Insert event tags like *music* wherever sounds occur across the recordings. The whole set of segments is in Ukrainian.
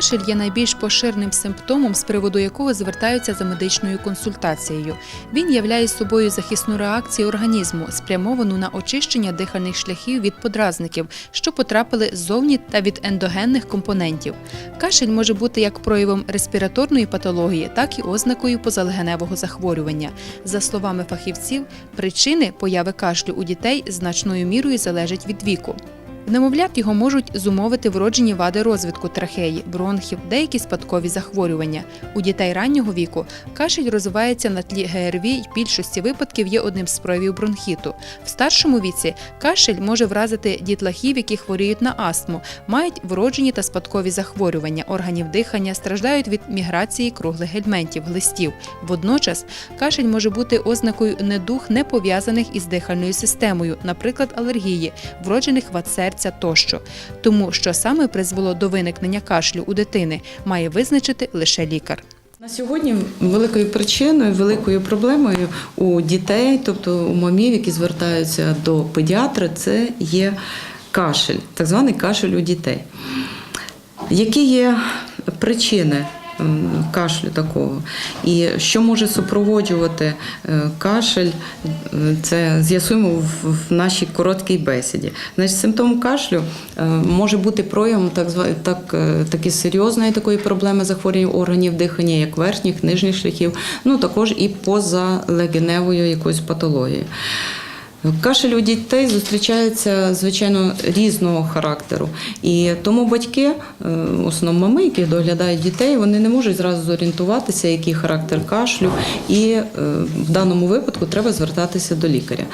Кашель є найбільш поширеним симптомом, з приводу якого звертаються за медичною консультацією. Він являє собою захисну реакцію організму, спрямовану на очищення дихальних шляхів від подразників, що потрапили ззовні та від ендогенних компонентів. Кашель може бути як проявом респіраторної патології, так і ознакою позалегеневого захворювання. За словами фахівців, причини появи кашлю у дітей значною мірою залежать від віку. В немовлят його можуть зумовити вроджені вади розвитку трахеї, бронхів, деякі спадкові захворювання. У дітей раннього віку кашель розвивається на тлі ГРВІ і в більшості випадків є одним з проявів бронхіту. В старшому віці кашель може вразити дітлахів, які хворіють на астму, мають вроджені та спадкові захворювання органів дихання, страждають від міграції круглих гельментів, глистів. Водночас кашель може бути ознакою недух, не пов'язаних із дихальною системою, наприклад, алергії, вроджених вад серця тощо. Тому що саме призвело до виникнення кашлю у дитини, має визначити лише лікар. На сьогодні великою причиною, великою проблемою у дітей, тобто у мамів, які звертаються до педіатра, це є кашель, так званий кашель у дітей. Які є причини кашлю такого? І що може супроводжувати е, кашель? Е, Це з'ясуємо в, нашій короткій бесіді. Значить, симптом кашлю е, може бути проявом так, так, таки серйозної такої проблеми захворювання органів дихання, як верхніх, нижніх шляхів, ну також і позалегеневою якоюсь патологією. Кашель у дітей зустрічається звичайно різного характеру, і тому батьки, е, в основному мами, які доглядають дітей, вони не можуть зразу зорієнтуватися, який характер кашлю, і е, в даному випадку треба звертатися до лікаря.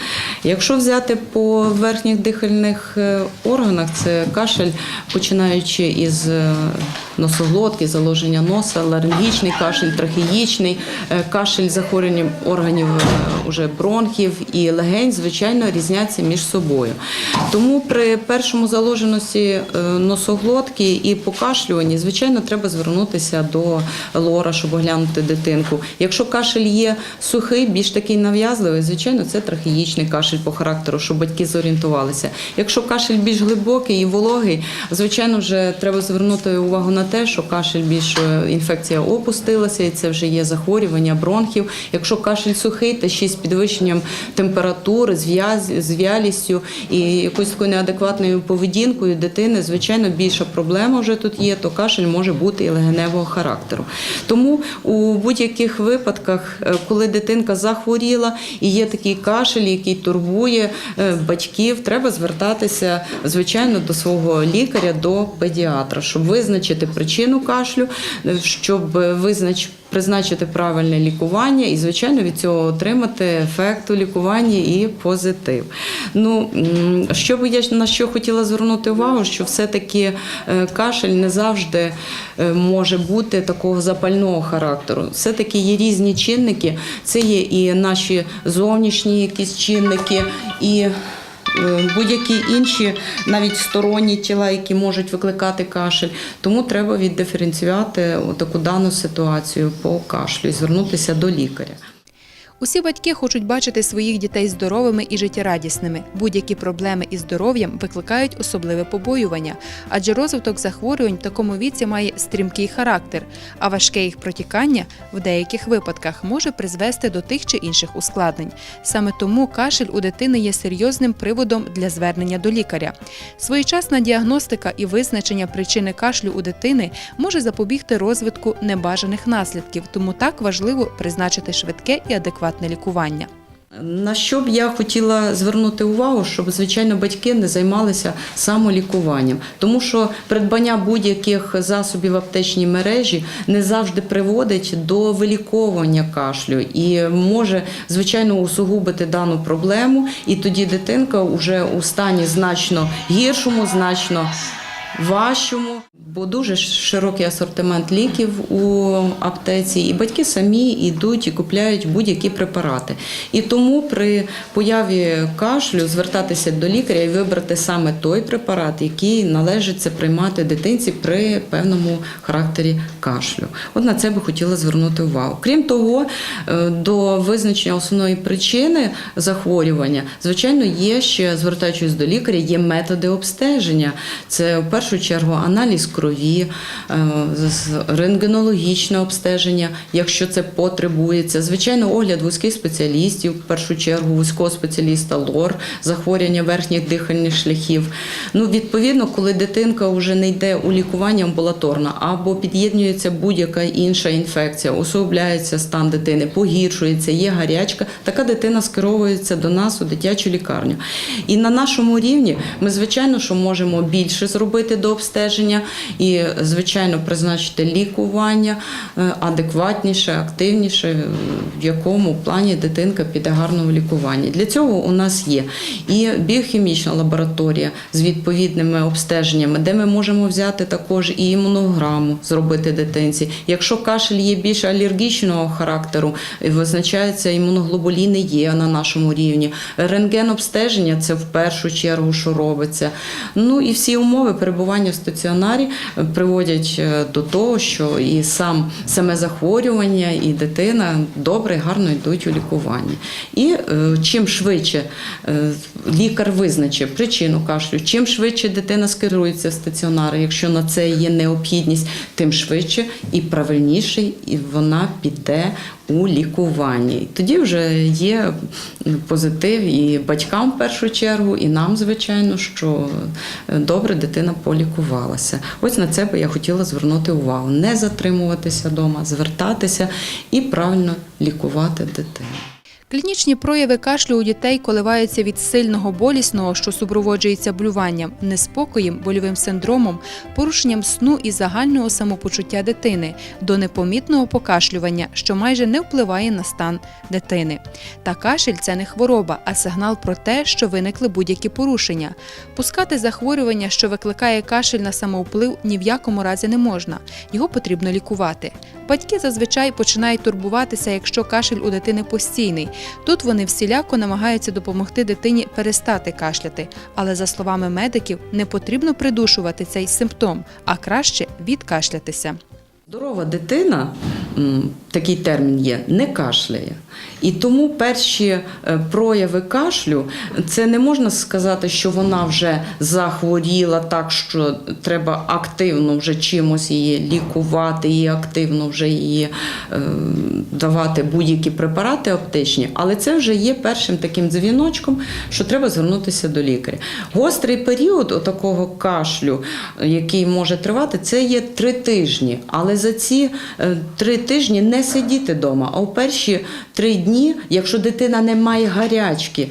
Якщо взяти по верхніх дихальних е, органах, це кашель, починаючи із носоглотки, заложення носа, ларингічний кашель, трахеїчний, кашель з захворюванням органів уже бронхів і легень, звичайно, різняться між собою. Тому при першому заложеності е, носоглотки і покашлюванні, звичайно, треба звернутися до лора, щоб оглянути дитинку. Якщо кашель є сухий, більш такий нав'язливий, звичайно, це трахеїчний кашель по характеру, щоб батьки зорієнтувалися. Якщо кашель більш глибокий і вологий, звичайно, вже треба звернути увагу на те, що кашель більш е, інфекція опустилася, і це вже є захворювання бронхів. Якщо кашель сухий, та ще з підвищенням температури, з вялістю і якоюсь такою неадекватною поведінкою дитини, звичайно, більша проблема вже тут є, то кашель може бути і легеневого характеру. Тому у будь-яких випадках, е, коли дитинка захворіла і є такий кашель, який турбує е, батьків, треба звертатися звичайно до свого лікаря, до педіатра, щоб визначити причину кашлю, е, щоб визнач. Призначити правильне лікування і, звичайно, від цього отримати ефект у лікуванні і позитив. Ну, що би я на що хотіла звернути увагу, що все-таки е, кашель не завжди е, може бути такого запального характеру. Все-таки є різні чинники. Це є і наші зовнішні якісь чинники, і будь-які інші, навіть сторонні тіла, які можуть викликати кашель. Тому треба віддиференціювати таку дану ситуацію по кашлю і звернутися до лікаря. Усі батьки хочуть бачити своїх дітей здоровими і життєрадісними. Будь-які проблеми із здоров'ям викликають особливе побоювання, адже розвиток захворювань в такому віці має стрімкий характер, а важке їх протікання в деяких випадках може призвести до тих чи інших ускладнень. Саме тому кашель у дитини є серйозним приводом для звернення до лікаря. Своєчасна діагностика і визначення причини кашлю у дитини може запобігти розвитку небажаних наслідків, тому так важливо призначити швидке і адекватне лікування. На що б я хотіла звернути увагу, щоб звичайно батьки не займалися самолікуванням, тому що придбання будь-яких засобів в аптечній мережі не завжди приводить до виліковування кашлю і може звичайно усугубити дану проблему. І тоді дитинка вже у стані значно гіршому, значно важчому. Бо дуже широкий асортимент ліків у аптеці, і батьки самі йдуть і купляють будь-які препарати. І тому при появі кашлю звертатися до лікаря і вибрати саме той препарат, який належиться приймати дитинці при певному характері кашлю. От на це би хотіла звернути увагу. Крім того, е, до визначення основної причини захворювання, звичайно, є ще, звертаючись до лікаря, є методи обстеження. Це в першу чергу аналіз аналіз крові, е, рентгенологічне обстеження, якщо це потребується. Звичайно, огляд вузьких спеціалістів, в першу чергу вузького спеціаліста ЛОР, захворювання верхніх дихальних шляхів. Ну, відповідно, коли дитинка вже не йде у лікування амбулаторно або під'єднується будь-яка інша інфекція, усугубляється стан дитини, погіршується, є гарячка, така дитина скеровується до нас у дитячу лікарню. І на нашому рівні ми, звичайно, що можемо більше зробити до обстеження і, звичайно, призначити лікування е, адекватніше, активніше, в якому плані дитинка піде гарно в лікуванні. Для цього у нас є і біохімічна лабораторія з відповідними обстеженнями, де ми можемо взяти також і імунограму зробити дитинці. Якщо кашель є більш алергічного характеру, визначається імуноглобуліни є на нашому рівні. Рентген обстеження це в першу чергу, що робиться. Ну і всі умови перебування в стаціонарі приводять е, до того, що і сам саме захворювання, і дитина добре, гарно йдуть у лікуванні. І е, чим швидше е, лікар визначив причину кашлю, чим швидше дитина скерується в стаціонари, якщо на це є необхідність, тим швидше і правильніше вона піде у лікуванні. Тоді вже є позитив і батькам в першу чергу, і нам, звичайно, що е, добре дитина полікувалася. Ось на це би я хотіла звернути увагу: не затримуватися вдома, звертатися і правильно лікувати дитину. Клінічні прояви кашлю у дітей коливаються від сильного болісного, що супроводжується блюванням, неспокоєм, больовим синдромом, порушенням сну і загального самопочуття дитини, до непомітного покашлювання, що майже не впливає на стан дитини. Та кашель це не хвороба, а сигнал про те, що виникли будь-які порушення. Пускати захворювання, що викликає кашель на самовплив, ні в якому разі не можна. Його потрібно лікувати. Батьки зазвичай починають турбуватися, якщо кашель у дитини постійний. Тут вони всіляко намагаються допомогти дитині перестати кашляти. Але за словами медиків, не потрібно придушувати цей симптом, а краще відкашлятися. Здорова дитина, такий термін є, не кашляє. І тому перші е, прояви кашлю, це не можна сказати, що вона вже захворіла так, що треба активно вже чимось її лікувати і активно вже її е, давати будь-які препарати оптичні, але це вже є першим таким дзвіночком, що треба звернутися до лікаря. Гострий період такого кашлю, який може тривати, це є три тижні. Але за ці е, три тижні не сидіти вдома. А в перші три дні, якщо дитина не має гарячки,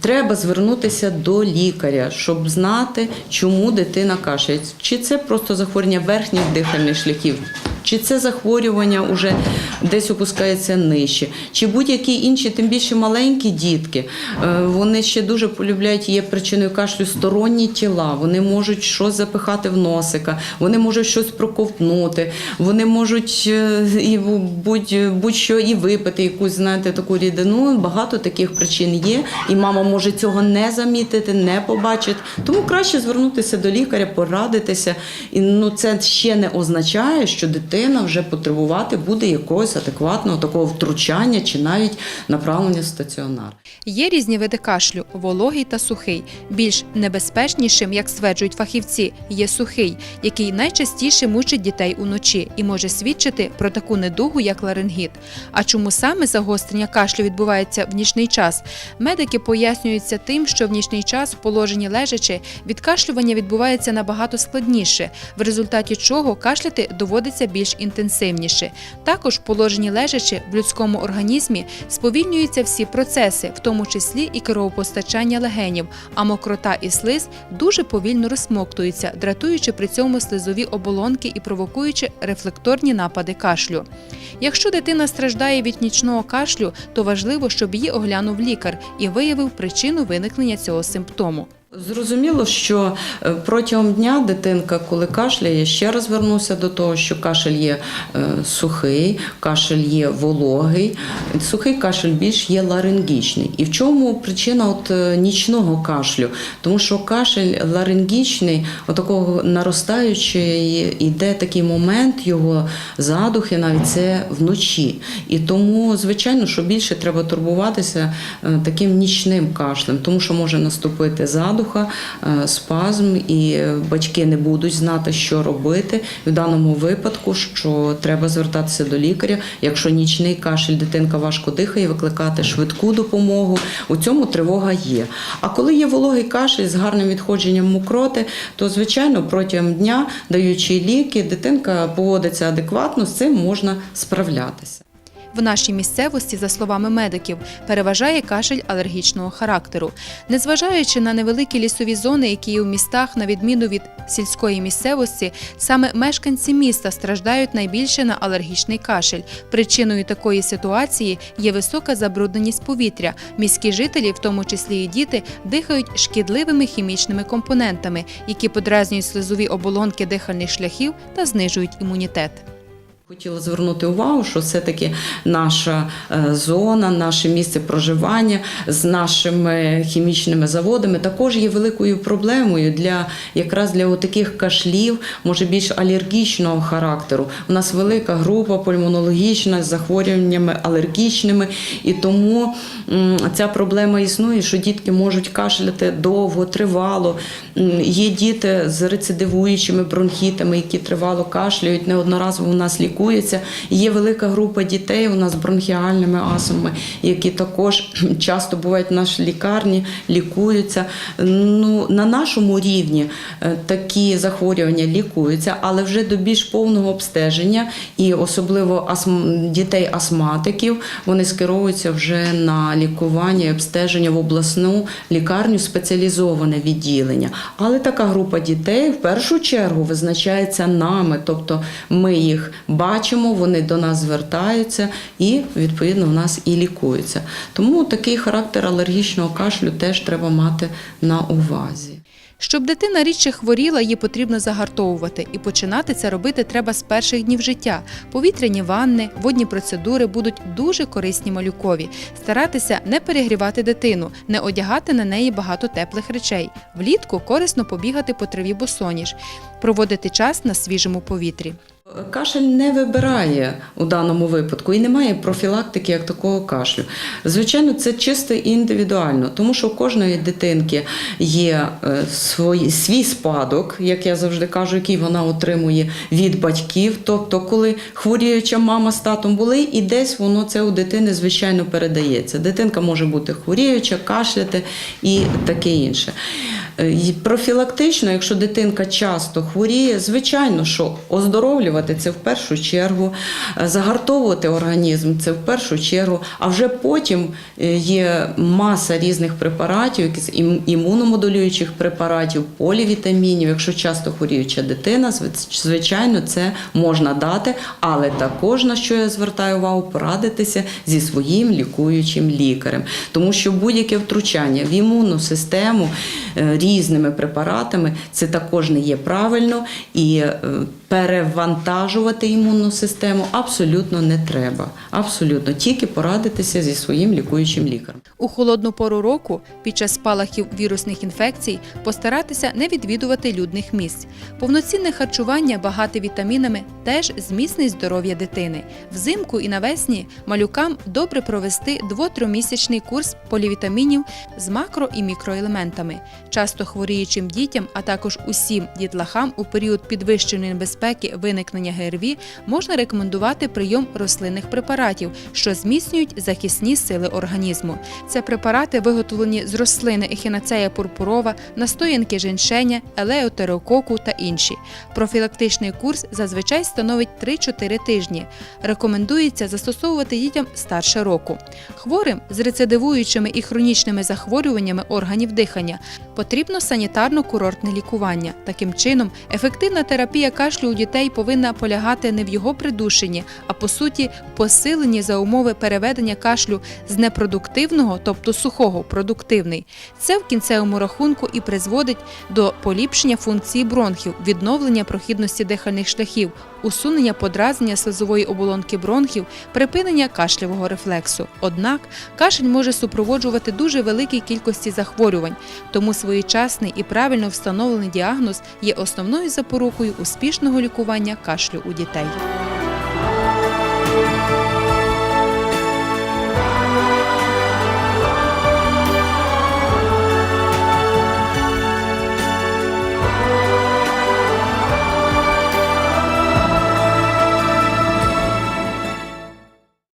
треба звернутися до лікаря, щоб знати, чому дитина кашляє. Чи це просто захворювання верхніх дихальних шляхів, чи це захворювання вже десь опускається нижче, чи будь-які інші, тим більше маленькі дітки, е, вони ще дуже полюбляють, є причиною кашлю сторонні тіла. Вони можуть щось запихати в носика, вони можуть щось проковтнути, вони можуть е, і будь, будь-що і випити якусь, знаєте, таку рідину. Багато таких причин є, і мама може цього не замітити, не побачити. Тому краще звернутися до лікаря, порадитися. І ну це ще не означає, що дитина вже потребувати буде якогось адекватного такого втручання чи навіть направлення в стаціонар. Є різні види кашлю вологий та сухий. Більш небезпечнішим, як стверджують фахівці, є сухий, який найчастіше мучить дітей уночі і може свідчити про таку недугу, як ларингіт. А чому саме загострення кашлю відбувається в нічний час? Медики пояснюються тим, що в нічний час в положенні лежачи відкашлювання відбувається набагато складніше, в результаті чого кашляти доводиться більш інтенсивніше. Також в положенні лежачи в людському організмі сповільнюються всі процеси, в тому числі і кровопостачання легенів, а мокрота і слиз дуже повільно розсмоктуються, дратуючи при цьому слизові оболонки і провокуючи рефлекторні напади кашлю. Якщо дитина страждає від нічного кашлю, то важливо, щоб її оглянув лікар і виявив причину виникнення цього симптому. Зрозуміло, що е, протягом дня дитинка, коли кашляє, ще раз вернуся до того, що кашель є е, сухий, кашель є вологий. Сухий кашель більш є ларингічний. І в чому причина от е, нічного кашлю? Тому що кашель ларингічний, отакого наростаючий, іде такий момент його задухи, навіть це вночі. І тому, звичайно, що більше треба турбуватися таким нічним кашлем, тому що може наступити задух задуха, е, спазм, і батьки не будуть знати, що робити. В даному випадку, що треба звертатися до лікаря. Якщо нічний кашель, дитинка важко дихає, викликати швидку допомогу. У цьому тривога є. А коли є вологий кашель з гарним відходженням мокроти, то звичайно протягом дня, даючи ліки, дитинка поводиться адекватно, з цим можна справлятися. В нашій місцевості, за словами медиків, переважає кашель алергічного характеру. Незважаючи на невеликі лісові зони, які є у містах, на відміну від сільської місцевості, саме мешканці міста страждають найбільше на алергічний кашель. Причиною такої ситуації є висока забрудненість повітря. Міські жителі, в тому числі і діти, дихають шкідливими хімічними компонентами, які подразнюють слизові оболонки дихальних шляхів та знижують імунітет. Хотіла звернути увагу, що все-таки наша е, зона, наше місце проживання з нашими хімічними заводами також є великою проблемою для якраз для таких кашлів, може більш алергічного характеру. У нас велика група пульмонологічна з захворюваннями алергічними, і тому ця проблема існує, що дітки можуть кашляти довго, тривало. Є діти з рецидивуючими бронхітами, які тривало кашляють, неодноразово у нас лікуються. Є велика група дітей у нас з бронхіальними астмами, які також *clears throat* часто бувають в нашій лікарні, лікуються. Ну, на нашому рівні е, такі захворювання лікуються, але вже до більш повного обстеження, і особливо астм... дітей-астматиків, вони скеровуються вже на лікування і обстеження в обласну лікарню, спеціалізоване відділення. Але така група дітей в першу чергу визначається нами, тобто ми їх бачимо, вони до нас звертаються і відповідно в нас і лікуються. Тому такий характер алергічного кашлю теж треба мати на увазі. Щоб дитина рідше хворіла, її потрібно загартовувати, і починати це робити треба з перших днів життя. Повітряні ванни, водні процедури будуть дуже корисні малюкові. Старатися не перегрівати дитину, не одягати на неї багато теплих речей. Влітку корисно побігати по траві босоніж, проводити час на свіжому повітрі. Кашель не вибирає у даному випадку і немає профілактики як такого кашлю. Звичайно, це чисто індивідуально, тому що у кожної дитинки є е, свій, свій спадок, як я завжди кажу, який вона отримує від батьків. Тобто, коли хворіюча мама з татом були, і десь воно це у дитини звичайно передається. Дитинка може бути хворіюча, кашляти і таке інше. Е, Профілактично, якщо дитинка часто хворіє, звичайно, що оздоровлювати це в першу чергу, е, загартовувати організм це в першу чергу, а вже потім е, є маса різних препаратів, імуномодулюючих препаратів, полівітамінів. Якщо часто хворіюча дитина, звичайно, це можна дати, але також на що я звертаю увагу, порадитися зі своїм лікуючим лікарем, тому що будь-яке втручання в імунну систему різними препаратами. Це також не є правильно. І е, перевантажувати імунну систему абсолютно не треба. Абсолютно тільки порадитися зі своїм лікуючим лікарем. У холодну пору року під час спалахів вірусних інфекцій постаратися не відвідувати людних місць. Повноцінне харчування, багате вітамінами, теж зміцнить здоров'я дитини. Взимку і навесні малюкам добре провести 2-3-місячний курс полівітамінів з макро і мікроелементами. Часто хворіючим дітям, а також усім дітлахам у період підвищеної небезпеки виникнення ГРВІ можна рекомендувати прийом рослинних препаратів, що зміцнюють захисні сили організму. Це препарати виготовлені з рослини ехінацея пурпурова, настоянки женьшеня, елеотерококу та інші. Профілактичний курс зазвичай становить 3-4 тижні. Рекомендується застосовувати дітям старше року. Хворим з рецидивуючими і хронічними захворюваннями органів дихання потрібно санітарно-курортне лікування. Таким чином, ефективна терапія кашлю у дітей повинна полягати не в його придушенні, а по суті посиленні за умови переведення кашлю з непродуктивного, тобто сухого, продуктивний. Це в кінцевому рахунку і призводить до поліпшення функції бронхів, відновлення прохідності дихальних шляхів, усунення подразнення слизової оболонки бронхів, припинення кашлявого рефлексу. Однак кашель може супроводжувати дуже великій кількості захворювань, тому своєчасний і правильно встановлений діагноз є основною запорукою успішного лікування кашлю у дітей.